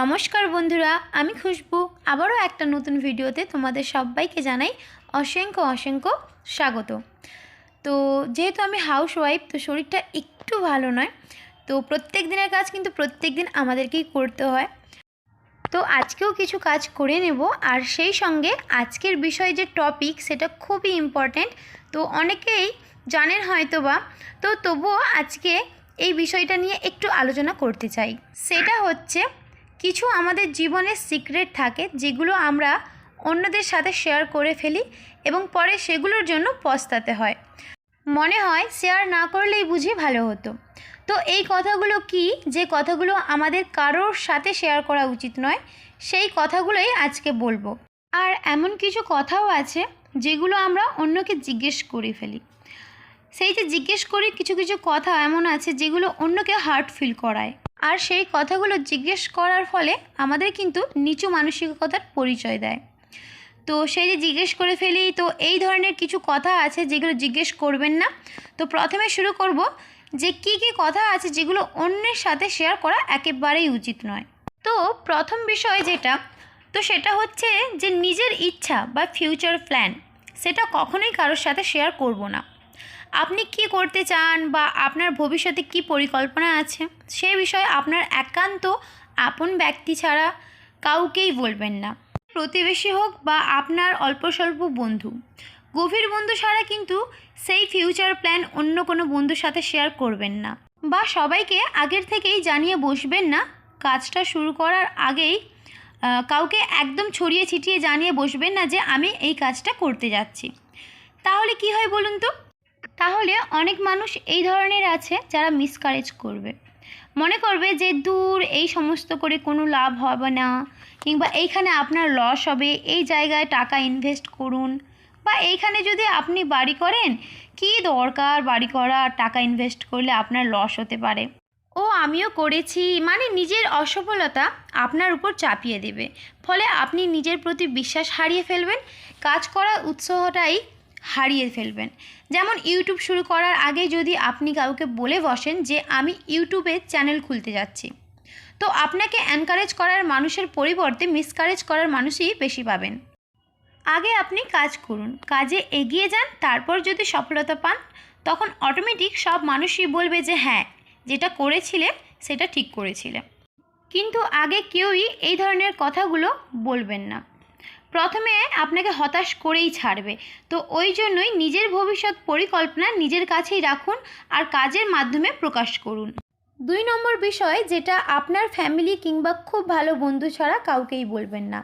নমস্কার বন্ধুরা, আমি খুশবু। আবারও একটা নতুন ভিডিওতে তোমাদের সবাইকে জানাই অসংখ্য অসংখ্য স্বাগত। তো যেহেতু আমি হাউস ওয়াইফ তো শরীরটা একটু ভালো নয়, তো প্রত্যেক দিনের কাজ কিন্তু প্রত্যেক দিন আমাদেরকেই করতে হয়। তো আজকেও কিছু কাজ করে নেব, আর সেই সঙ্গে আজকের বিষয় যে টপিক সেটা খুবই ইম্পর্ট্যান্ট তো অনেকেই জানেন হয়তো বা তো তবুও আজকে এই বিষয়টা নিয়ে একটু আলোচনা করতে চাই। সেটা হচ্ছে কিছু আমাদের জীবনের সিক্রেট থাকে যেগুলো আমরা অন্যদের সাথে শেয়ার করে ফেলি এবং পরে সেগুলোর জন্য পস্তাতে হয়। মনে হয় শেয়ার না করলেই বুঝি ভালো হতো। তো এই কথাগুলো কি? যে কথাগুলো আমাদের কারোর সাথে শেয়ার করা উচিত নয়, সেই কথাগুলোই আজকে বলব। আর এমন কিছু কথাও আছে যেগুলো আমরা অন্যকে জিজ্ঞেস করে ফেলি। সেই যে জিজ্ঞেস করি, কিছু কিছু কথা এমন আছে যেগুলো অন্যকে হার্ট ফিল করায়। আর সেই কথাগুলো জিজ্ঞেস করার ফলে আমাদের কিন্তু নিচু মানসিকতার পরিচয় দেয়। তো সেই যে জিজ্ঞেস করে ফেলি, তো এই ধরনের কিছু কথা আছে যেগুলো জিজ্ঞেস করবেন না। তো প্রথমে শুরু করব যে কি কি কথা আছে যেগুলো অন্যের সাথে শেয়ার করা একেবারেই উচিত নয়। তো প্রথম বিষয় যেটা, তো সেটা হচ্ছে যে নিজের ইচ্ছা বা ফিউচার প্ল্যান সেটা কখনোই কারোর সাথে শেয়ার করব না। আপনি কি করতে চান বা আপনার ভবিষ্যতে কি পরিকল্পনা আছে? সে বিষয়ে আপনার একান্ত আপন ব্যক্তি ছাড়া কাউকেই বলবেন না। প্রতিবেশী হোক বা আপনার অল্প স্বল্প বন্ধু। গভীর বন্ধু ছাড়া কিন্তু সেই ফিউচার প্ল্যান অন্য কোনো বন্ধুর সাথে শেয়ার করবেন না। বা সবাইকে আগের থেকেই জানিয়ে বসবেন না। কাজটা শুরু করার আগেই কাউকে একদম ছড়িয়ে ছিটিয়ে জানিয়ে বসবেন না যে আমি এই কাজটা করতে যাচ্ছি। তাহলে কি হয় বলুন তো? তাহলে অনেক মানুষ এই ধরনের আছে যারা মিসকারেজ করবে। মনে করবে যে দূর এই সমস্ত করে কোনো লাভ হবে না, কিংবা এইখানে আপনার লস হবে, এই জায়গায় টাকা ইনভেস্ট করুন, বা এইখানে যদি আপনি বাড়ি করেন, কি দরকার বাড়ি করা, টাকা ইনভেস্ট করলে আপনার লস হতে পারে? ও, আমিও করেছি মানে নিজের অসফলতা আপনার উপর চাপিয়ে দেবে। ফলে আপনি নিজের প্রতি বিশ্বাস হারিয়ে ফেলবেন। কাজ করার উৎসাহটাই হারিয়ে ফেলবেন। যেমন ইউটিউব শুরু করার আগে যদি আপনি কাউকে বলে বসেন যে, আমি ইউটিউবে চ্যানেল খুলতে যাচ্ছি। তো আপনাকে এনকারেজ করার মানুষের পরিবর্তে মিসকারেজ করার মানুষই বেশি পাবেন। আগে আপনি কাজ করুন, কাজে এগিয়ে যান, তারপর যদি সফলতা পান, তখন অটোমেটিক সব মানুষই বলবে যে হ্যাঁ যেটা করেছিলে, সেটা ঠিক করেছিলে। কিন্তু আগে কেউই এই ধরনের কথাগুলো বলবেন না। প্রথমে আপনাকে হতাশ করেই ছাড়বে। তো ওই জন্যই নিজের ভবিষ্যৎ পরিকল্পনা নিজের কাছেই রাখুন আর কাজের মাধ্যমে প্রকাশ করুন। দুই নম্বর বিষয় যেটা আপনার ফ্যামিলি কিংবা খুব ভালো বন্ধু ছাড়া কাউকেই বলবেন না।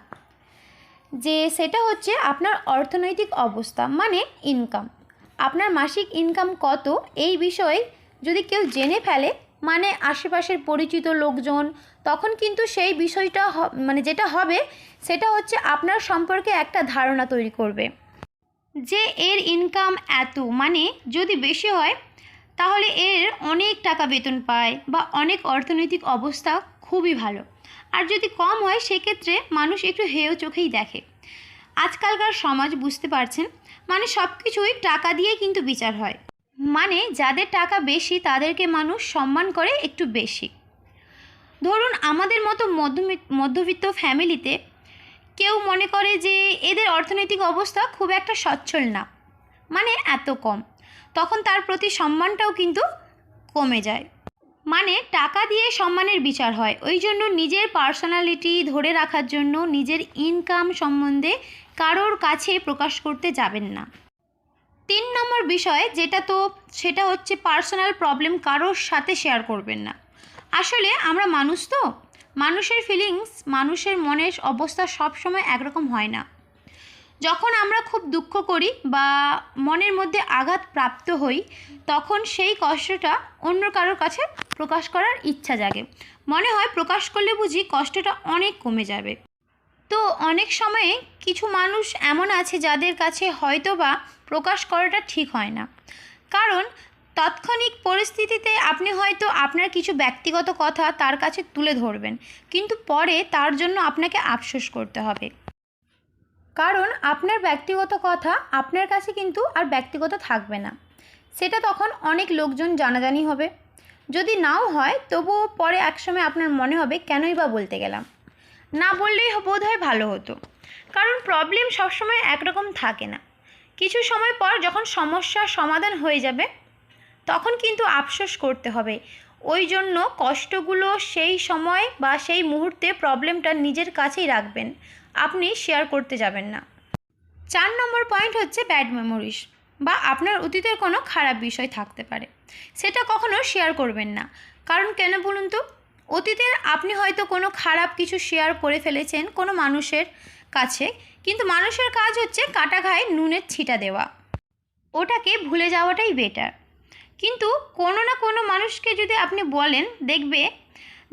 যে সেটা হচ্ছে আপনার অর্থনৈতিক অবস্থা মানে ইনকাম আপনার মাসিক ইনকাম কত এই বিষয়ে যদি কেউ জেনে ফেলে মানে আশেপাশের পরিচিত লোকজন, তখন কিন্তু সেই বিষয়টা মানে যেটা হবে, সেটা হচ্ছে আপনার সম্পর্কে একটা ধারণা তৈরি করবে। যে এর ইনকাম এত মানে যদি বেশি হয়, তাহলে এর অনেক টাকা বেতন পায় বা অনেক অর্থনৈতিক অবস্থা খুবই ভালো। আর যদি কম হয়, সেক্ষেত্রে মানুষ একটু হেয় চোখেই দেখে। আজকালকার সমাজ বুঝতে পারছেন মানে সব কিছুই টাকা দিয়ে কিন্তু বিচার হয়। মানে যাদের টাকা বেশি, তাদেরকে মানুষ সম্মান করে একটু বেশি। ধরুন আমাদের মতো মধ্যবিত্ত ফ্যামিলিতে কেউ মনে করে যে এদের অর্থনৈতিক অবস্থা খুব একটা সচ্ছল না মানে এত কম। তখন তার প্রতি সম্মানটাও কিন্তু কমে যায়। মানে টাকা দিয়ে সম্মানের বিচার হয়, ওই জন্য নিজের পার্সোনালিটি ধরে রাখার জন্য নিজের ইনকাম সম্বন্ধে কারোর কাছে প্রকাশ করতে যাবেন না। তিন নম্বর বিষয় যেটা তো সেটা হচ্ছে পার্সোনাল প্রবলেম কারোর সাথে শেয়ার করবেন না। আসলে আমরা মানুষ তো, মানুষের ফিলিংস মানুষের মনের অবস্থা সবসময় একরকম হয় না। যখন আমরা খুব দুঃখ করি বা মনের মধ্যে আঘাত প্রাপ্ত হই, তখন সেই কষ্টটা অন্য কারোর কাছে প্রকাশ করার ইচ্ছা জাগে। মনে হয় প্রকাশ করলে বুঝি কষ্টটা অনেক কমে যাবে। তো অনেক সময়ে কিছু মানুষ এমন আছে যাদের কাছে হয়তো বা প্রকাশ করাটা ঠিক হয় না। কারণ তাৎক্ষণিক পরিস্থিতিতে আপনি হয়তো আপনার কিছু ব্যক্তিগত কথা তার কাছে তুলে ধরবেন, কিন্তু পরে তার জন্য আপনাকে আফসোস করতে হবে। কারণ আপনার ব্যক্তিগত কথা আপনার কাছে কিন্তু আর ব্যক্তিগত থাকবে না। সেটা তখন অনেক লোকজন জানাজানি হবে। যদি নাও হয়, তবুও পরে একসময় আপনার মনে হবে, কেনই বা বলতে গেলাম? না বললেই বোধ হয় ভালো হতো। কারণ প্রবলেম সবসময় একরকম থাকে না। কিছু সময় পর যখন সমস্যার সমাধান হয়ে যাবে, তখন কিন্তু আফসোস করতে হবে। ওই জন্য কষ্টগুলো সেই সময় বা সেই মুহূর্তে প্রবলেমটা নিজের কাছেই রাখবেন। আপনি শেয়ার করতে যাবেন না। চার নম্বর পয়েন্ট হচ্ছে ব্যাড মেমোরিজ বা আপনার অতীতের কোনো খারাপ বিষয় থাকতে পারে। সেটা কখনো শেয়ার করবেন না। কারণ কেন বলুন তো? অতীতের আপনি হয়তো কোনো খারাপ কিছু শেয়ার করে ফেলেছেন কোনো মানুষের কাছে, কিন্তু মানুষের কাজ হচ্ছে কাটা ঘায়ে নুনের ছিটা দেওয়া। ওটাকে ভুলে যাওয়াটাই বেটার কিন্তু কোনো না কোনো মানুষকে যদি আপনি বলেন, দেখবে,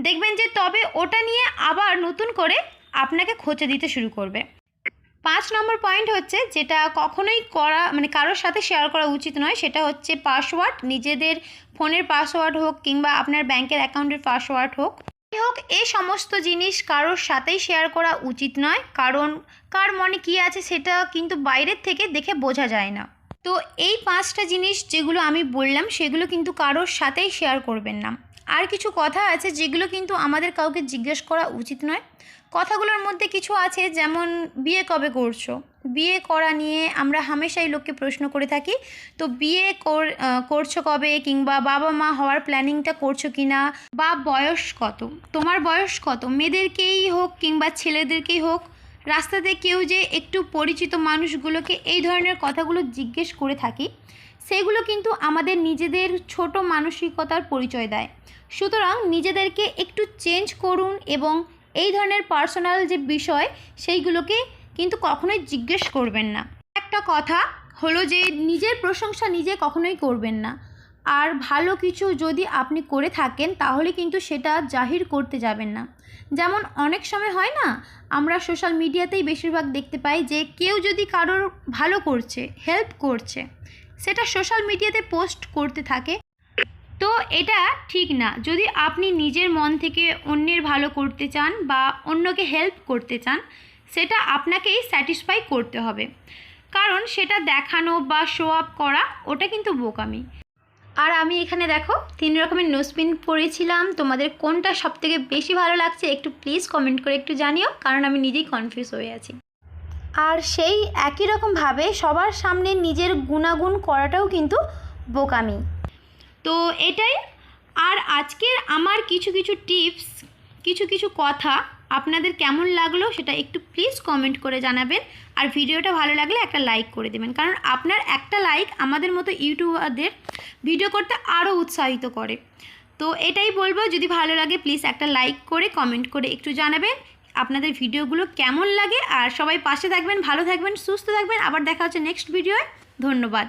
দেখবেন যে তবে ওটা নিয়ে আবার নতুন করে আপনাকে খোঁচে দিতে শুরু করবে। পাঁচ নম্বর পয়েন্ট হচ্ছে যেটা কখনোই করা মানে কারোর সাথে শেয়ার করা উচিত নয়, সেটা হচ্ছে পাসওয়ার্ড নিজেদের ফোনের পাসওয়ার্ড হোক কিংবা আপনার ব্যাংকের অ্যাকাউন্টের পাসওয়ার্ড হোক। হোক, এ সমস্ত জিনিস কারোর সাথেই শেয়ার করা উচিত নয়, কারণ কার মনে কী আছে সেটা কিন্তু বাইরের থেকে দেখে বোঝা যায় না। তো এই পাঁচটা জিনিস যেগুলো আমি বললাম, সেগুলো কিন্তু কারোর সাথেই শেয়ার করবেন না। আর কিছু কথা আছে যেগুলো কিন্তু আমাদের কাউকে জিজ্ঞেস করা উচিত নয়। কথাগুলোর মধ্যে কিছু আছে যেমন, বিয়ে কবে করছ? বিয়ে করা নিয়ে আমরা হামেশাই লোককে প্রশ্ন করে থাকি, তো বিয়ে কর- করছ কবে? কিংবা, বাবা মা হওয়ার প্ল্যানিংটা করছ কি না বা, বয়স কত? তোমার বয়স কত? মেয়েদেরকেই হোক কিংবা ছেলেদেরকেই হোক, রাস্তাতে কেউ যে একটু পরিচিত মানুষগুলোকে এই ধরনের কথাগুলো জিজ্ঞেস করে থাকি সেগুলো কিন্তু আমাদের নিজেদের ছোট মানসিকতার পরিচয় দেয়। সুতরাং নিজেদেরকে একটু চেঞ্জ করুন এবং এই ধরনের পার্সোনাল যে বিষয়, সেইগুলোকে কিন্তু কখনোই জিজ্ঞেস করবেন না। একটা কথা হলো যে, নিজের প্রশংসা নিজে কখনোই করবেন না। আর ভালো কিছু যদি আপনি করে থাকেন, তাহলে কিন্তু সেটা জাহির করতে যাবেন না। যেমন অনেক সময় হয় না, আমরা সোশ্যাল মিডিয়াতেই বেশিরভাগ দেখতে পাই যে, কেউ যদি কারোর ভালো করছে হেল্প করছে সেটা সোশ্যাল মিডিয়াতে পোস্ট করতে থাকে। তো এটা ঠিক না। যদি আপনি নিজের মন থেকে অন্যের ভালো করতে চান বা অন্যকে হেল্প করতে চান, সেটা আপনাকেই স্যাটিসফাই করতে হবে। কারণ সেটা দেখানো বা শো আপ করা, ওটা কিন্তু বোকামি। আর আমি এখানে দেখো, তিন রকমের নোসপিন পরেছিলাম তোমাদের কোনটা সবথেকে বেশি ভালো লাগছে একটু প্লিজ কমেন্ট করে একটু জানিও, কারণ আমি নিজেই কনফিউজ হয়ে আছি। আর সেই একই রকমভাবে সবার সামনে নিজের গুণাগুণ করাটাও কিন্তু বোকামি। তো এটাই। আর আজকের আমার কিছু কিছু টিপস, কিছু কিছু কথা আপনাদের কেমন লাগল সেটা একটু প্লিজ কমেন্ট করে জানাবেন। আর ভিডিওটা ভালো লাগলে একটা লাইক করে দেবেন। কারণ আপনার একটা লাইক আমাদের মতো ইউটিউবারদের ভিডিও করতে আরও উৎসাহিত করে। তো এটাই বলব, যদি ভালো লাগে প্লিজ একটা লাইক করে কমেন্ট করে একটু জানাবেন। আপনাদের ভিডিওগুলো কেমন লাগে আর সবাই পাশে থাকবেন, ভালো থাকবেন, সুস্থ থাকবেন। আবার দেখা হচ্ছে নেক্সট ভিডিওয় ধন্যবাদ।